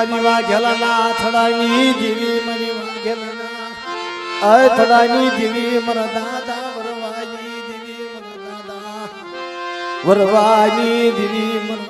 મારી વાઘેલાના થડાની જીવી મારી વાઘેલાના અય થડાની જીવી મર દાદા વરવાની દીવી મર દાદા. વરવાની દીવી મર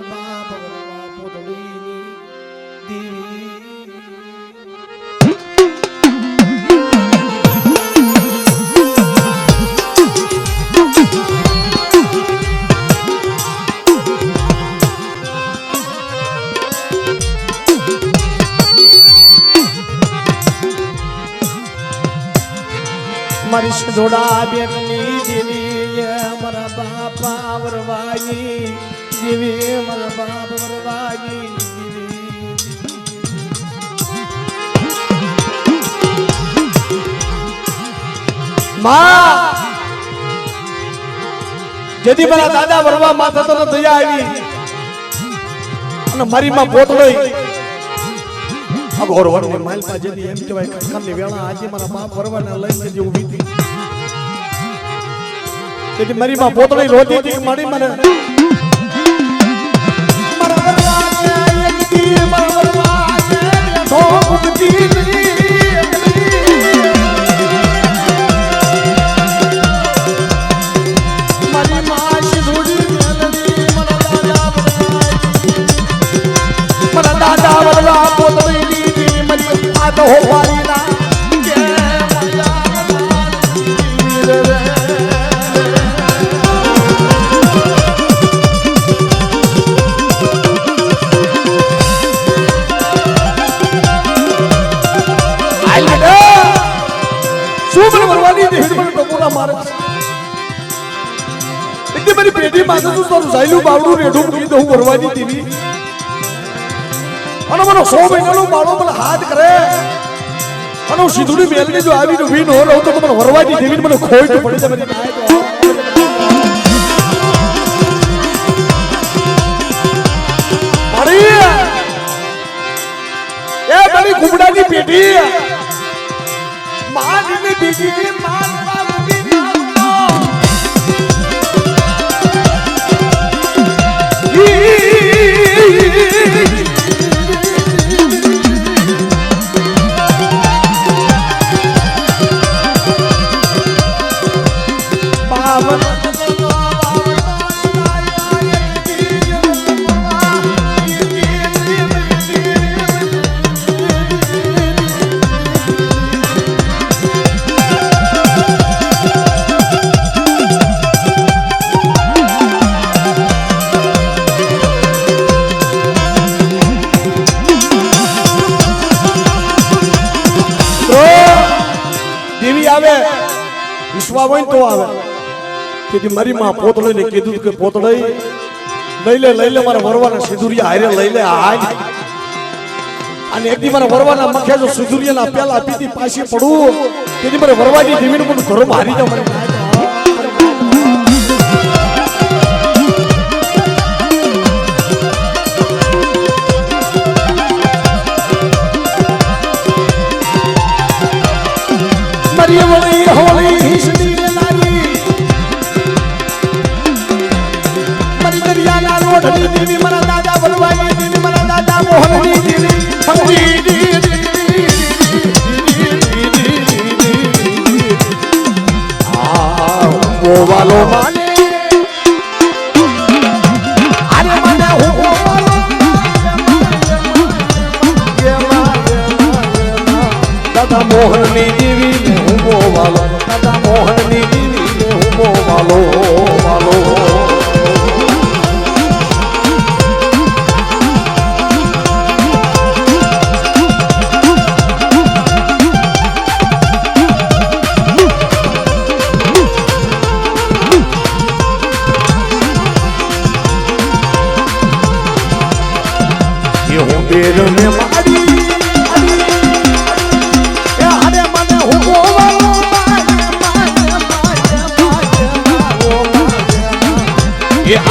મારી સધોડા બેનની દેવી મારા બાપા વરવાની દેવી મારા બાપ મારા દાદા વરવા માથા તો દયા આવી. અને મારી માં પોતળોઈ અઘોર વરની માલપા જેથી એમ કહેવાય કે કામની વેળા આજે મારા બાપ વરવાને લઈને જે ઊભી હતી તેથી મારી માં પોતળી રોતી હતી મારી મને મારા. મારે છે? એટલે મારી પેઢી માથે શું તારું સાયલું બાવડું રેઢું મૂકી દઉં ભરવાની દેવી અને મને સો મહિનાનો બાળો મને હાથ કરે. અને હું સીધુડી મેલની જો આવી ઊભી ન રહું તો મને વરવાની દેવી મને ખોઈ તો પડી જાય એ મારી ઘૂમડાની પેઢી! માનની બીજી માન વિશ્વા ને તો આવે. તેથી મારી માં પોતળે ને કીધું કે પોતળી, લઈ લે લઈ લે, મારા વરવાના સિંદુરિયા હારે લઈ લે આજ અને એક દી મારા વરવાના મખ્યા જો સિંદુરિયાના પેલા પીતી પાછી પડું. તેથી મારે વરવાની જમીન પણ ઘરમાં હારી જાવ મારી દરિયાના રોઢની દેવી મારા દાદા વરવાની દેવી મારા દાદા મોહનની દેવી. આ ગોવાલો માને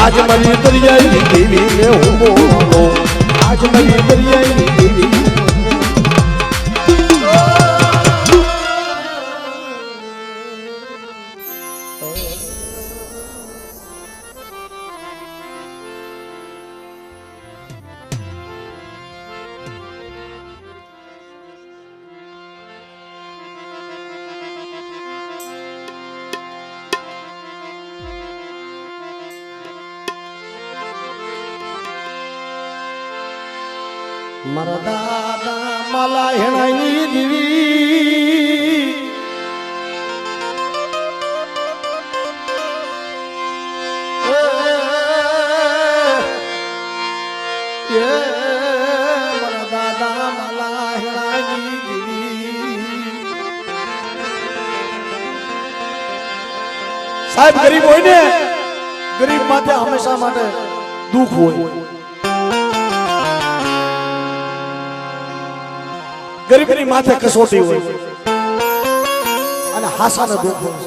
આજ મારી દરિયાઈ દેવી ને હું બોલો. આજ મારી દરિયાઈ સાહેબ ગરીબ હોય ને ગરીબ માથે હંમેશા માટે દુઃખ હોય. ગરીબની માથે કસોટી હોય. અને હાસાને દુઃખ હોય.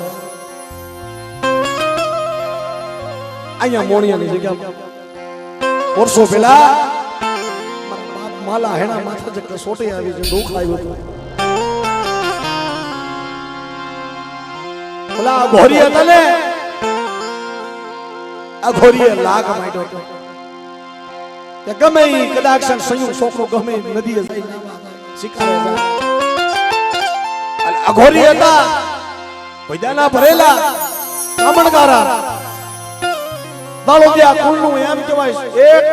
અહીંયા મોણિયાની જગ્યા વર્ષો પહેલા માલા હેણા માથા જે સોટે આવી છે, દુઃખ આવ્યું હતું. ઓલા ઘોરી હતા આ ઘોરીએ લાગ માંડ્યો હતો. કે ગમે કદાચ સંયુક્ત છોકરો ગમે નદીએ જાય, શિકારે જાય. અઘોરી હતા, પૈદાના ભરેલા કામણગારા દાડો ત્યાં કુલનું એમ કહેવાય, એક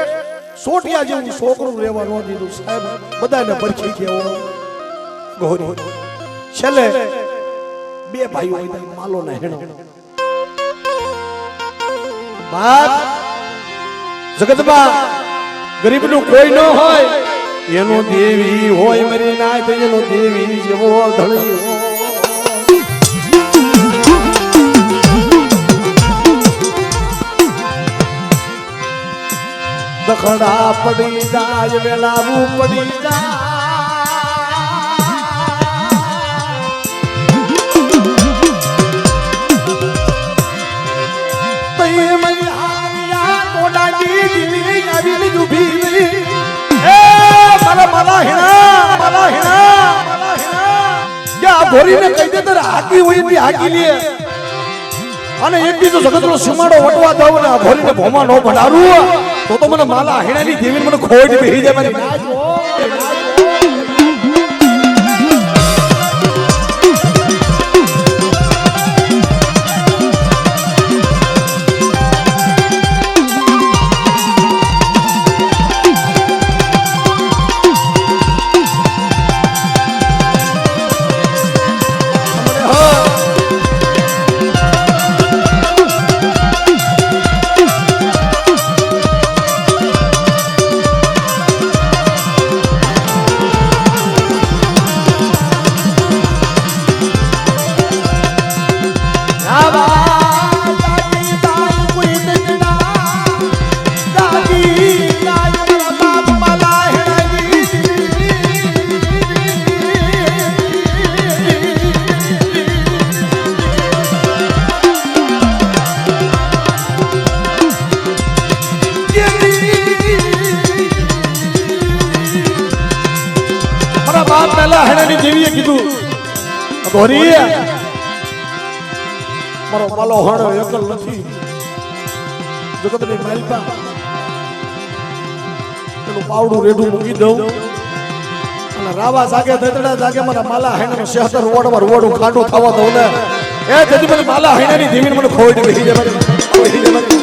સોટિયા જેવું છોકરું રહેવા ન દીધું. સાહેબ, બધાને પરખી ગયા ગોરી, છેલ્લે બે ભાઈઓ માલો ને હેણો. બાપ જગતમાં ગરીબનું કોઈ ન હોય. એનો દેવી હોય મરી નાય તો એનો દેવી જેવો ધણી હોય. હેણા, પડી જાય વેલાવું પડી ઘોડીને કહી દે તારે હાકી હોય એની હાકી લે. અને એક બીજો જગતનો સીમાડો વટવા દઉં ને ઘોડીને ભોમાં ન ભડારું. તો તો મને માલા હેણાની દેવીને મને ખોટ બેહી જાય મારી પાલો હણ એકલ નથી. જગતની માલપા. એનું પાવડું રેડું મૂકી દઉં. અને રાવા જાગે દતડા જાગે મારા માલા હેણાનો શહેતર રોડમાં રોડું ખાંડું થવા દઉં ને. એ જજી મને માલા હેણાની દેવીને મને ખોઈ બેસી જવા. બેસી જાય.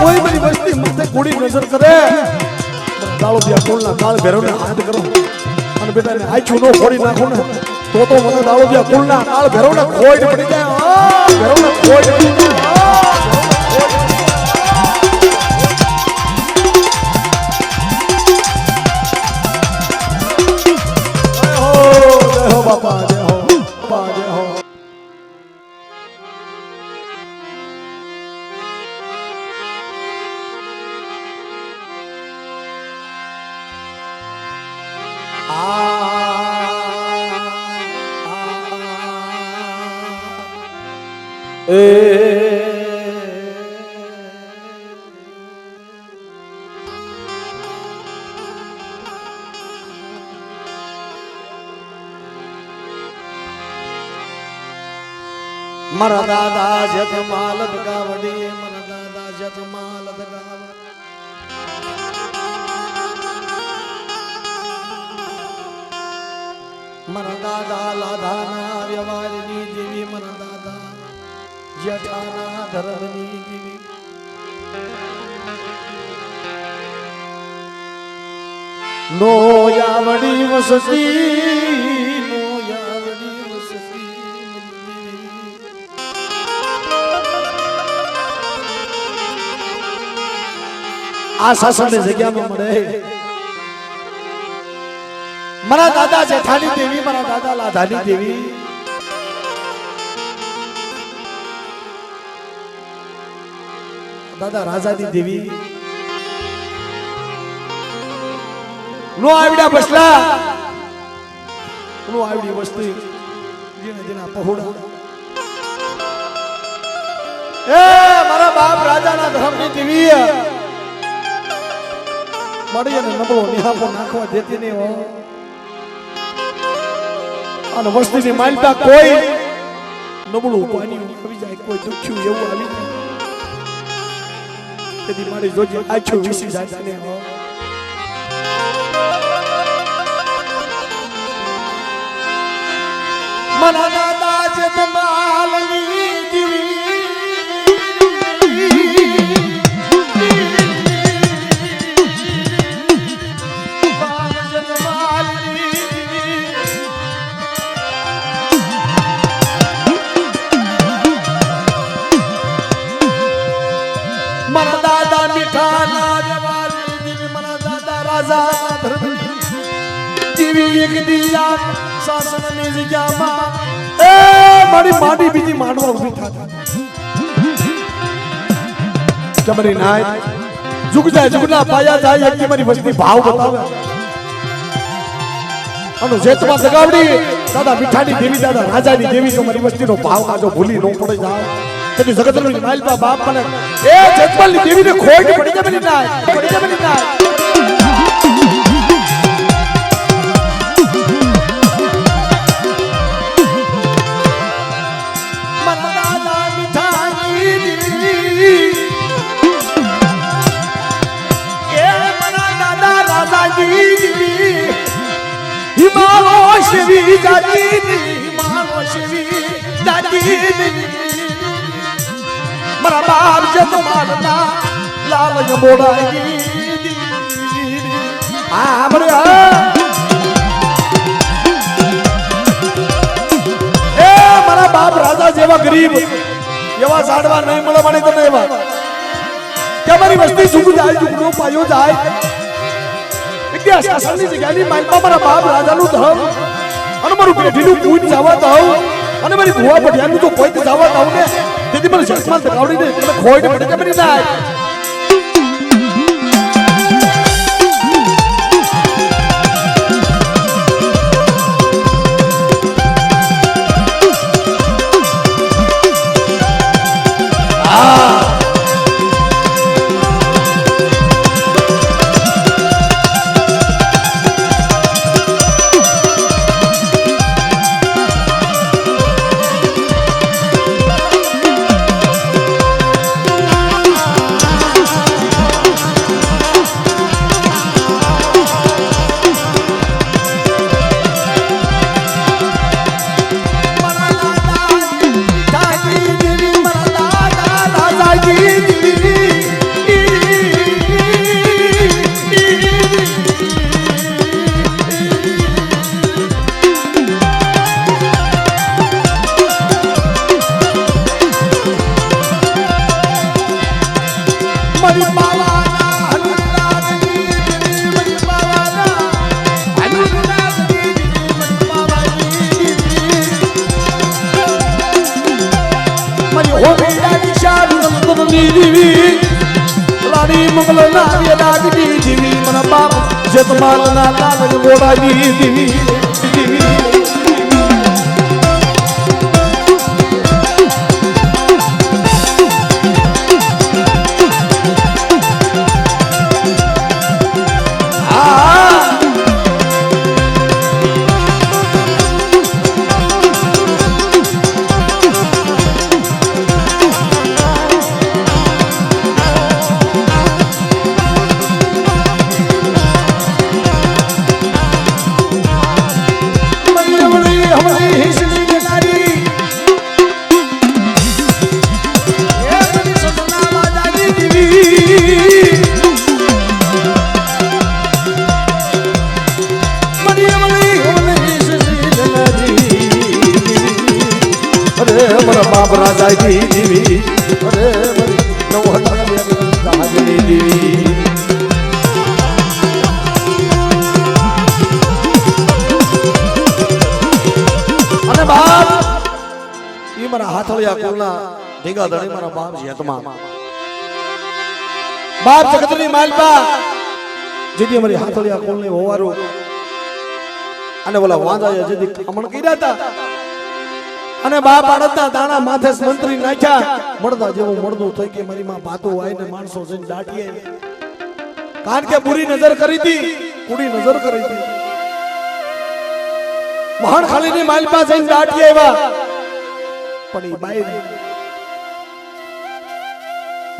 કોઈ બધી વસ્તી મસ્તે કુડી નજર કરે. કાળો બિયા કોલના કાળ ભેરોને હાથ કરો. અને બેટાને આછું નો ફોડી નાખો ને. તો તો મને દાળો બિયા કોલના કાળ ભેરોને ખોઈ પડી જાય. ભેરોને ખોઈ પડી જાય. મારા દાદા જત માલત ગાવડી મારા દાદા જત માલત ગાવડી. મારા દાદા લાધાના વ્યવહારની દેવી મારા દાદા જઠાના ધરની દેવી. નો યાવડી વસતી આ શાસનની જગ્યામાં મળે. મારા દાદા જેઠાની દેવી, મારા દાદા લાધાની દેવી. દાદા રાજાની દેવી. નો આવડ્યા બસલા નો આવડી વસ્તી. જેને જેના પહોળા એ મારા બાપ રાજાના ધર્મની દેવી. મળી અને નબળો નિહાપો નાખવા દેતી નહીં હો અને વસ્તીની માનતા કોઈ નબળું પાણી આવી જાય, કોઈ દુખ્યું એવું આવી જાય. તેથી મારી જોજે આછું વિસી જાય ને મના દાદા જે તમાલની એક દિયા શાસનની જગ્યામાં એ, મારી માડી બીજી માંડવા ઊભી થાતા જમરી નાય. જુગ જાય, જુગના પાયા જાય, એક મારી વસ્તી ભાવ બતાવે. અને જેતમાં સગાવડી દાદા મીઠાની દેવી, દાદા રાજાની દેવી તો મારી વસ્તીનો ભાવ કાજો ભૂલી નો પડે જાય. તેથી જગતની માલપા બાપ મને, એ જેતમલની દેવીને ખોટ પડી જાય બની જાય પડી જાય શેવી મારા બાપ છે તો મારતા લાલ જમોડાઈ આ મારા બાપ રાજા જેવા ગરીબ, એવા સાડવા નહીં મળે મને તને એવા. કે મારી વસ્તી સુખ જાય જુગનો પાયો જાય. વિદ્યા શાસનની જગ્યાની માલમાં મારા બાપ રાજાનું ધમ અને મારું પેઢીનું પૂજ જાવા દઉં અને મારી ભુવા પઢિયાનું તો કોઈ જાવા દઉં ને. તેથી મને શસ્માન તકાવડી દે. તમે ખોઈને પડે કે મને જાય નંદનની દેવી રાણી મંગલ નાવ્ય ડાગની દેવી મન બાપ જતમાલ ના લાલ ગોડાની દેવી દેવી રાજાજી દીવી અને મારા બાપ છે હતમાં બાપ જેથી અમારી હાથળિયા કુલને હોવારું અને ઓલા વાંધા જેથી ખમણ કર્યા હતા અને બા પાડતા તાણા માથે મંત્રી નાખ્યા. મળતા જેવું મળતું થઈ કે મારી માં ભાતું હોય ને માણસો જઈને દાટીએ. કારણ કે બુરી નજર કરી હતી, કુડી નજર કરી હતી. મહાન ખાલીની માલપા જઈને દાટી આવ્યા. પણ એ બાઈ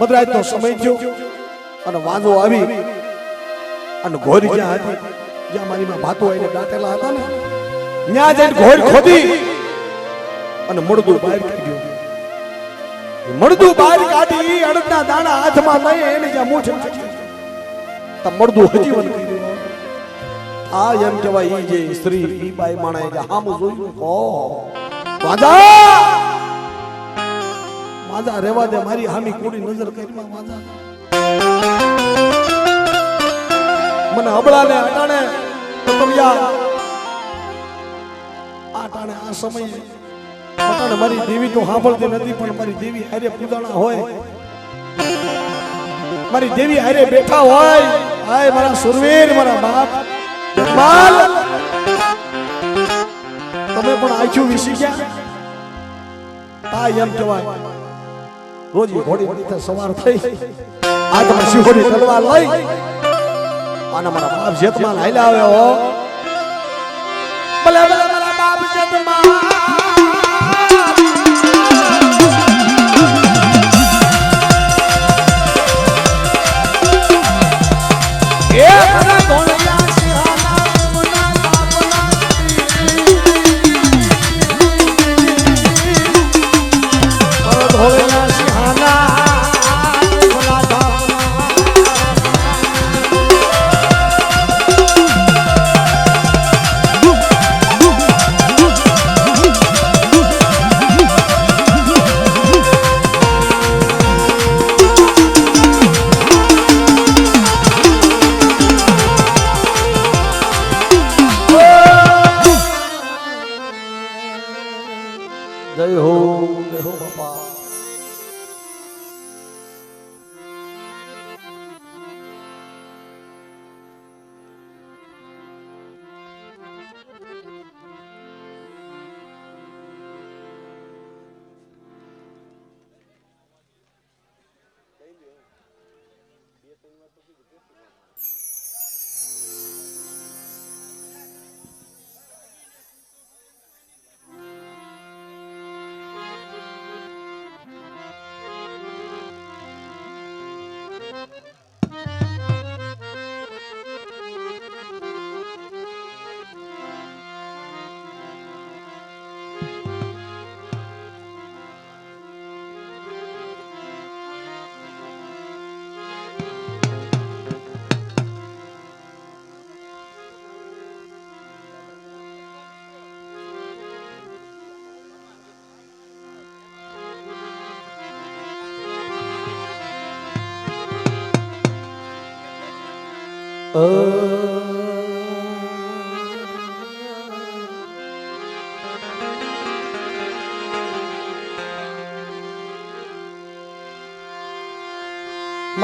મધરાજ નો સમય થયો અને વાંધો આવી. અને ઘોરી જ્યાં હતી, જ્યાં મારી માં ભાતો આવીને દાટેલા હતા ને, ત્યાં જઈને ઘોર ખોદી. અને મળદું બહાર કાઢ્યું. મળદું બહાર કાઢી અડદના દાણા હાથમાં લઈ એને જ્યાં નાખ્યું તો મળદું હજીવન કર્યું. આ એમ કહેવાય ઈ જે સ્ત્રી, ઈ બાઈ માણે જે હામ જોયું કો વાજા વાજા રેવા દે, મારી હામી કોડી નજર કરીમાં વાજા મને હબળાને અટાણે ટપરિયા આ ટાણે આ સમયે અટાણે મારી દેવી તો સાંભળતી નથી, પણ મારી દેવી હારે પૂજાણા હોય. મારી દેવી હારે બેઠા હોય. હાય, મારા સુરવીર, મારા બાપ. બાલ તમે પણ આખ્યું વિસી ગયા? તા એમ કહેવાય. રોજ ઘોડી વળી સવાર થઈ. આજમાં શિહોરી તલવાર લઈ. અને મારા બાપ જેતમાલ હાલ્યા આવ્યો ભલે ભલે મારા બાપ જેતમાલ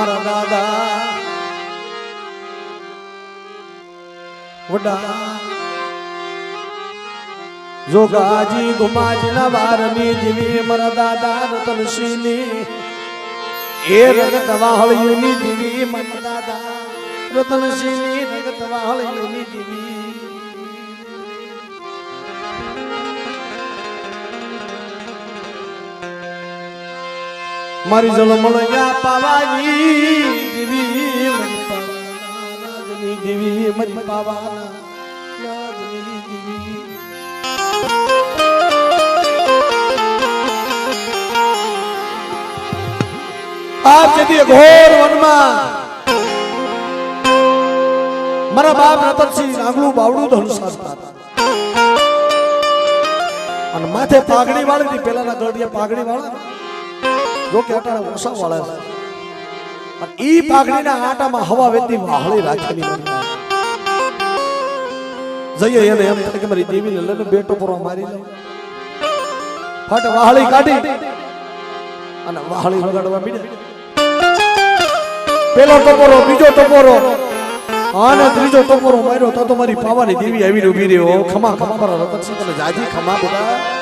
મારા દાદા. વડા. જોગાજી ગુમાજી ના વારની દીવી મારા દાદા રતનસિંહની એ રગત વાહળીની દીવી મારા દાદા રતનસિંહની રગત વાહળીની દીવી મારી જલમળિયા પાવાની દેવી મારી પાવાના દીવી મારી પાવાના આપ જતી ઘોર વનમાં મારા બાપ રતનસિંહ નાગલું બાવડું ધનુષ હતા. અને માથે પાઘડી વાળી પેલાના ગળડિયા પાઘડી વાળા જો કે ઓછા વાળા. છે અને ઈ પાઘડીના આટામાં હવા વેતી વાહળી રાખેલી જઈએ એને એમ કે મારી દેવીને લઈને બેટો પર મારી લે ફટ વાહળી કાઢી અને વાહળી વગાડવા મીડે. પેલો ટપોરો બીજો ટપોરો અને ત્રીજો ટપોરો માર્યો તો તો મારી પાવાની દેવી આવીને ઊભી રહ્યો ખમા ખમા મારા છે તમે જાજી ખમા બેટા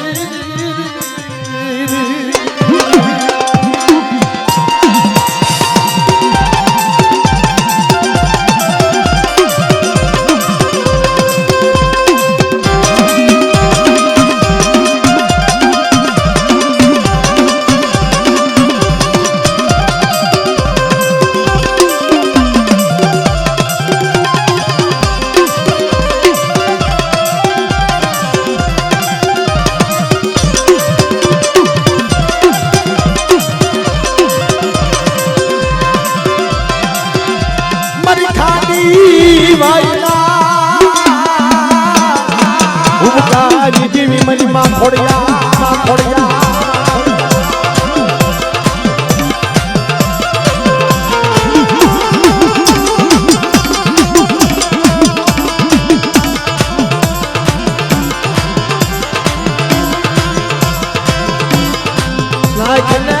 નાયકને રતનસિંહ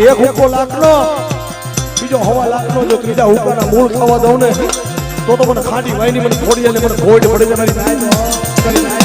એક હુક્કો લાખનો, બીજો હવા લાખનો, જો ત્રીજા હુક્કાના મૂળ ખાવા દઉં ને, તો તો મને ખાંડી વાયની મને ખોડિયાને મને ખોડ પડી જાય.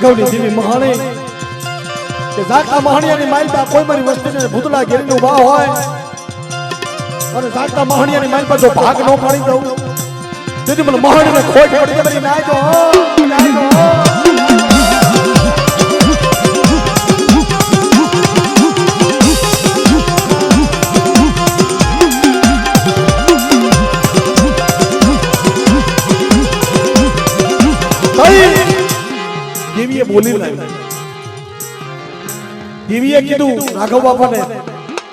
રાઘવની દેવી મહાણી કે જાતા મહાણિયાની માલપા કોઈ મારી વસ્તીને ભૂતળા ઘેરીને ભાવ હોય અને જાતા મહાણિયાની માલપા જો ભાગ ન પાડી દઉં, તેથી મને મહાણીને ખોટ પડી મારી નાય તો નાય તો દેવીએ બોલી લાવી દેવીએ કીધું, રાઘવ બાપાને.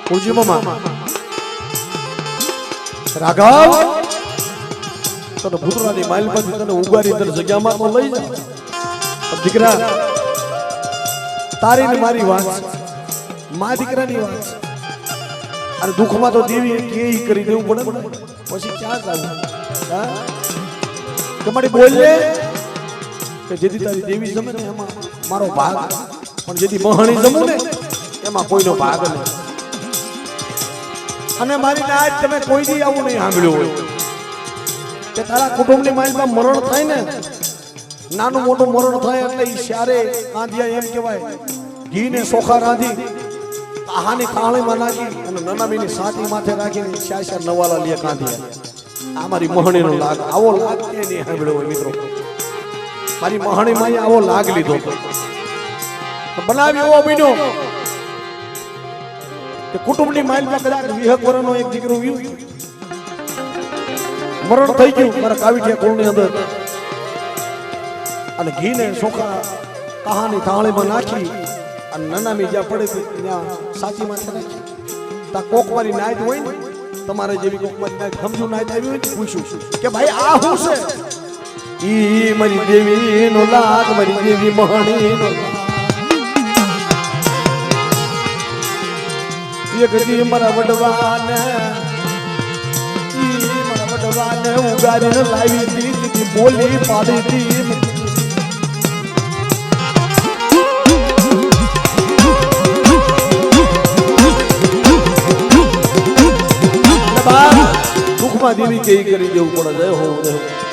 પૂજી મામા. રાઘવ, તને ભૂતરાની માઇલમાંથી તને ઉગારી તને જગ્યામાં તો લઈ જા દીકરા, તારી ને મારી વાત. મા દીકરાની વાત અને દુઃખમાં તો દેવી કે કરી દેવું પડે પછી ક્યાં જવું? તમારી બોલ કે જેથી તારી દેવી જમે ને એમાં મારો ભાગ પણ જેથી મહાણી જમું ને એમાં કોઈનો ભાગ નહીં. અને મારી આજ તમે કોઈ દી આવું નહીં સાંભળ્યું હોય. કે તારા કુટુંબની માઇન્ડમાં મરણ થાય ને નાનું મોટું મરણ થાય એટલે એ શારે આંધિયા એમ કહેવાય ઘી ને સોખા રાંધી આહાની કાળીમાં નાખી અને નનામીની સાતી માથે રાખીને શાર નવાલા લે કાંધી આ મારી મહણીનો લાગ આવો લાગ કે નહીં સાંભળ્યો હોય મિત્રો? મારી મહાણી માં આવો લાગ લીધો. બનાવી એવો બન્યો કે કુટુંબની માઇલમાં કદાચ વિહક વરનો એક દીકરો મરણ થઈ ગયું મારા કાવીઠિયા કુળની અંદર. અને ઘીને સોખા કહાની થાળીમાં નાખી અને નનામી જ્યાં પડે ત્યાં સાચી માથે નાખી. તા કોકવારી નાયત હોય ને, તમારે જેવી કોકવારી નાયત સમજુ નાયત આવી હોય પૂછ્યું કે ભાઈ આ શું છે? ઈ મારી દેવી નો લાગ મારી દેવી મહાણી એક દી મારા વડવાને, ઈ લાવી દીધી બોલી પાડી હતી દુઃખમાં દેવી કે કરી દેવું પડે, જય હો જય હો.